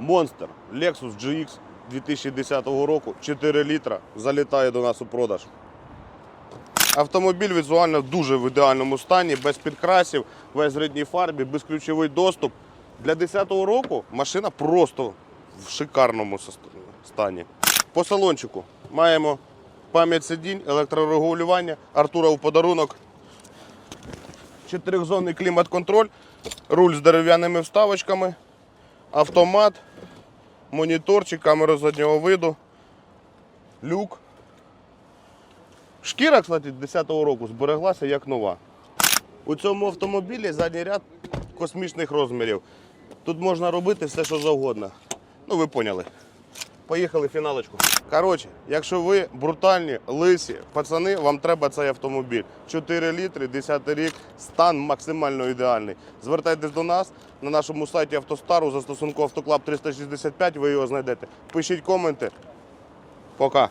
Monster Lexus GX 2010 року, 4 літра, залітає до нас у продаж. Автомобіль візуально дуже в ідеальному стані, без підкрасів, весь в рідній фарбі, безключовий доступ. Для 10-го року машина просто в шикарному стані. По салончику маємо пам'ять сидінь, електрорегулювання, Артура у подарунок, чотирьохзонний клімат-контроль, руль з дерев'яними вставочками, автомат, моніторчик, камера заднього виду, люк. Шкіра, кстати, 10-го року збереглася як нова. У цьому автомобілі задній ряд космічних розмірів. Тут можна робити все, що завгодно. Ну, ви поняли. Поїхали фіналочку. Коротше, якщо ви брутальні, лисі, пацани, вам треба цей автомобіль. 4 літри, 10 рік, стан максимально ідеальний. Звертайтесь до нас на нашому сайті Автостару, застосунку Автоклаб 365, ви його знайдете. Пишіть коменти. Пока.